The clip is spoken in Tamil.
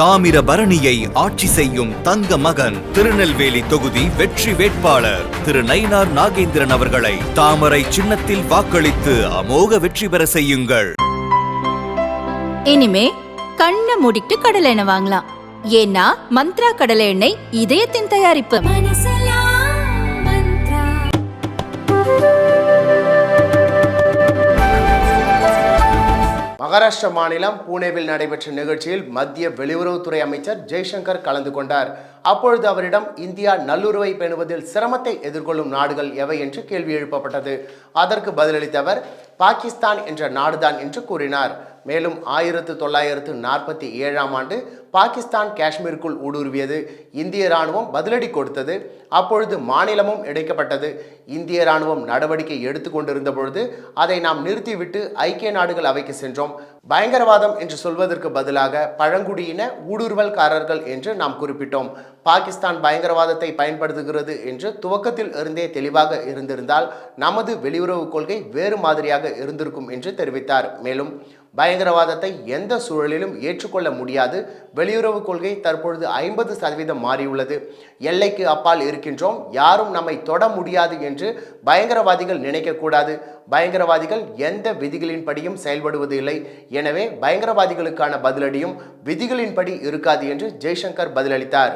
தாமிரபரணியை ஆட்சி செய்யும் தங்க மகன் திருநெல்வேலி தொகுதி வெற்றி வேட்பாளர் திரு நயினார் நாகேந்திரன் அவர்களை தாமரை சின்னத்தில் வாக்களித்து அமோக வெற்றி பெற செய்யுங்கள். இனிமே கண்ணை மூடிட்டு கடலை எண்ணெய் வாங்கலாம். ஏன்னா மந்த்ரா கடலை எண்ணெய் இதயத்தின் தயாரிப்பு. மகாராஷ்டிர மாநிலம் பூனேவில் நடைபெற்ற நிகழ்ச்சியில் மத்திய வெளியுறவுத்துறை அமைச்சர் ஜெய்சங்கர் கலந்து கொண்டார். அப்பொழுது அவரிடம் இந்தியா நல்லுறவை பேணுவதில் சிரமத்தை எதிர்கொள்ளும் நாடுகள் எவை? என்று கேள்வி எழுப்பப்பட்டது. அதற்கு பதிலளித்த அவர் பாகிஸ்தான் என்ற நாடுதான் என்று கூறினார். மேலும் ஆயிரத்து தொள்ளாயிரத்து நாற்பத்தி ஏழாம் ஆண்டு பாகிஸ்தான் காஷ்மீருக்குள் ஊடுருவியது. இந்திய ராணுவம் பதிலடி கொடுத்தது. அப்பொழுது மாநிலமும் இடைக்கப்பட்டது இந்திய ராணுவம் நடவடிக்கை எடுத்துக்கொண்டிருந்த பொழுது அதை நாம் நிறுத்திவிட்டு ஐக்கிய நாடுகள் அவைக்கு சென்றோம். பயங்கரவாதம் என்று சொல்வதற்கு பதிலாக பழங்குடியின ஊடுருவல்காரர்கள் என்று நாம் குறிப்பிட்டோம். பாகிஸ்தான் பயங்கரவாதத்தை பயன்படுத்துகிறது என்று துவக்கத்தில் இருந்தே தெளிவாக இருந்திருந்தால் நமது வெளியுறவு கொள்கை வேறு மாதிரியாக இருந்திருக்கும் என்று தெரிவித்தார். மேலும் பயங்கரவாதத்தை எந்த சூழலிலும் ஏற்றுக்கொள்ள முடியாது. வெளியுறவு கொள்கை தற்பொழுது ஐம்பது சதவீதம் மாறியுள்ளது. எல்லைக்கு அப்பால் இருக்கின்றோம். யாரும் நம்மை தொட முடியாது என்று பயங்கரவாதிகள் நினைக்கக்கூடாது. பயங்கரவாதிகள் எந்த விதிகளின்படியும் செயல்படுவது இல்லை. எனவே பயங்கரவாதிகளுக்கான பதிலடியும் விதிகளின்படி இருக்காது என்று ஜெய்சங்கர் பதிலளித்தார்.